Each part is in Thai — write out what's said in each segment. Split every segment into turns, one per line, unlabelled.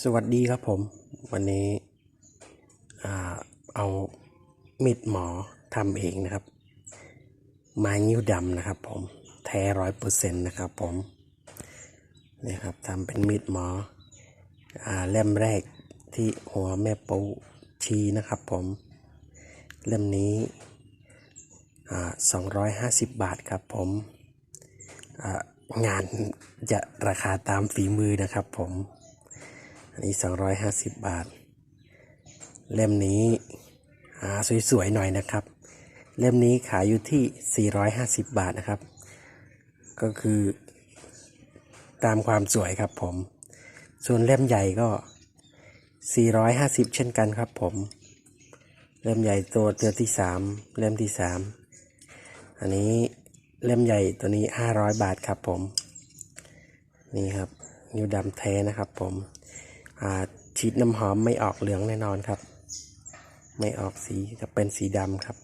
สวัสดีครับผม วันนี้เอามีดหมอทำเองนะครับ ไม้นิ้วดำนะครับ ผมแท้ร้อยเปอร์เซ็นต์นะครับ ผมนี่ครับทำเป็นมีดหมออเล่มแรกที่หัวแม่ปูชีนะครับ ผม เล่มนี้สองร้อยห้าสิบบาทครับผมงานจะราคาตามฝีมือนะครับ ผม อันนี้ 250 บาท เล่มนี้หาสวยๆหน่อยนะครับ เล่มนี้ขายอยู่ที่ 450 บาทนะครับ ก็คือ ตามความสวยครับผม ส่วนเล่มใหญ่ก็ 450 เช่นกันครับผม เล่มใหญ่ตัวเตือที่ 3 เล่มที่ 3 อันนี้เล่มใหญ่ตัวนี้ 500 บาทครับผม นี่ครับ นิวดำแท้นะครับผม อ่าฉีดน้ำหอมไม่ออกเหลืองแน่นอนครับ ไม่ออกสีจะเป็นสีดำครับ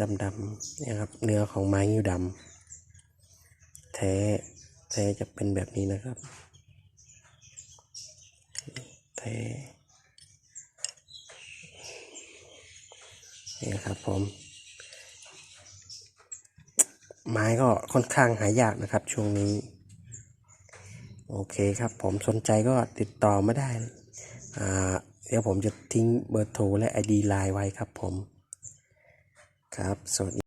ดำดำๆนี่ยครับ เนื้อของไม้นิ้วดำแท้แท้จะเป็นแบบนี้นะครับแท้นี่ครับผม ไม้ก็ค่อนข้างหายากนะครับช่วงนี้ โอเคครับ ผมสนใจก็ติดต่อมาได้อ่าเดี๋ยวผมจะทิ้งเบอร์โทรและ ID ไลน์ไว้ครับผม ครับ สวัสดี